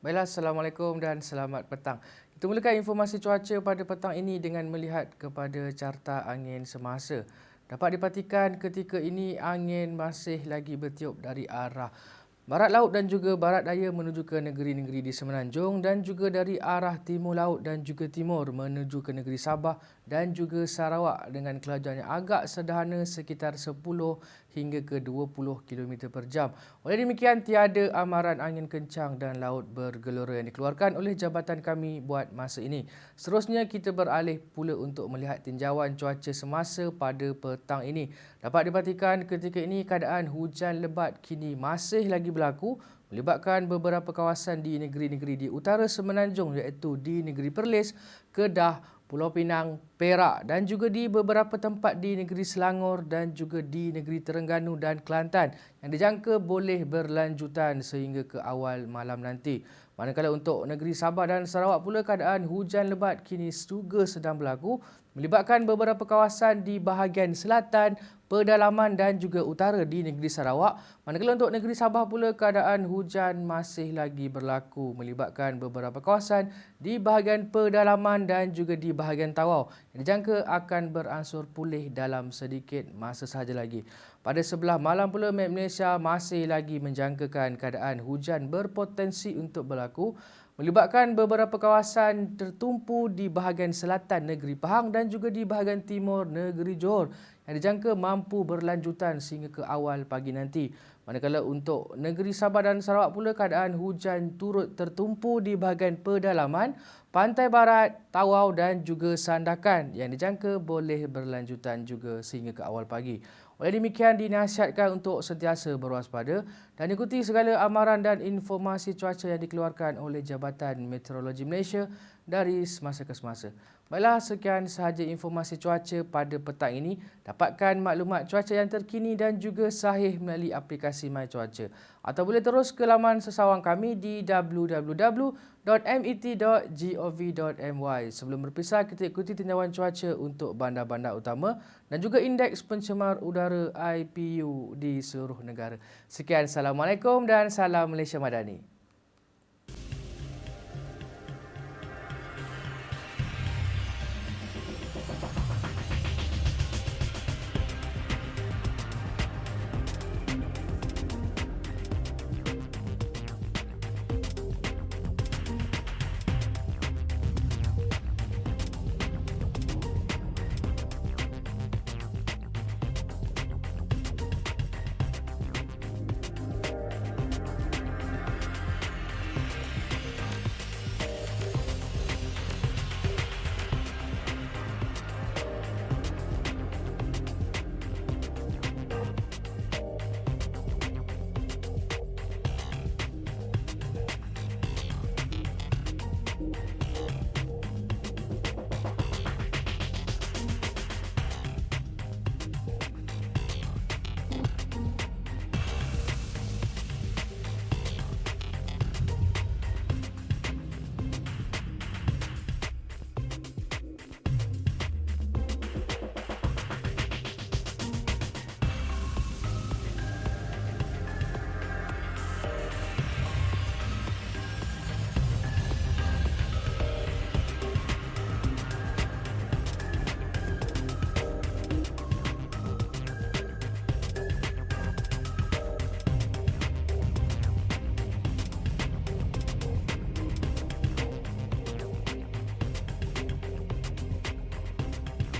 Baiklah, Assalamualaikum dan selamat petang. Kita mulakan informasi cuaca pada petang ini dengan melihat kepada carta angin semasa. Dapat dipastikan ketika ini angin masih lagi bertiup dari arah barat laut dan juga barat daya menuju ke negeri-negeri di Semenanjung dan juga dari arah timur laut dan juga timur menuju ke negeri Sabah dan juga Sarawak dengan kelajuan yang agak sederhana sekitar 10 hingga ke 20 km per jam. Oleh demikian, tiada amaran angin kencang dan laut bergelora yang dikeluarkan oleh jabatan kami buat masa ini. Seterusnya, kita beralih pula untuk melihat tinjauan cuaca semasa pada petang ini. Dapat dipastikan ketika ini keadaan hujan lebat kini masih lagi berlaku melibatkan beberapa kawasan di negeri-negeri di utara Semenanjung iaitu di negeri Perlis, Kedah, Pulau Pinang, Perak dan juga di beberapa tempat di negeri Selangor dan juga di negeri Terengganu dan Kelantan yang dijangka boleh berlanjutan sehingga ke awal malam nanti. Manakala untuk negeri Sabah dan Sarawak pula keadaan hujan lebat kini juga sedang berlaku melibatkan beberapa kawasan di bahagian selatan, pedalaman dan juga utara di negeri Sarawak. Manakala untuk negeri Sabah pula keadaan hujan masih lagi berlaku melibatkan beberapa kawasan di bahagian pedalaman dan juga di bahagian Tawau dijangka akan beransur pulih dalam sedikit masa sahaja lagi. Pada sebelah malam pula Malaysia masih lagi menjangkakan keadaan hujan berpotensi untuk berlaku melibatkan beberapa kawasan tertumpu di bahagian selatan negeri Pahang dan juga di bahagian timur negeri Johor yang dijangka mampu berlanjutan sehingga ke awal pagi nanti. Manakala untuk negeri Sabah dan Sarawak pula keadaan hujan turut tertumpu di bahagian pedalaman, pantai barat, Tawau dan juga Sandakan yang dijangka boleh berlanjutan juga sehingga ke awal pagi. Oleh demikian dinasihatkan untuk sentiasa berwaspada dan ikuti segala amaran dan informasi cuaca yang dikeluarkan oleh Jabatan Meteorologi Malaysia dari semasa ke semasa. Baiklah, sekian sahaja informasi cuaca pada petang ini. Dapatkan maklumat cuaca yang terkini dan juga sahih melalui aplikasi My Cuaca. Atau boleh terus ke laman sesawang kami di www.met.gov.my. Sebelum berpisah, kita ikuti tinjauan cuaca untuk bandar-bandar utama dan juga indeks pencemar udara IPU di seluruh negara. Sekian, Assalamualaikum dan salam Malaysia Madani.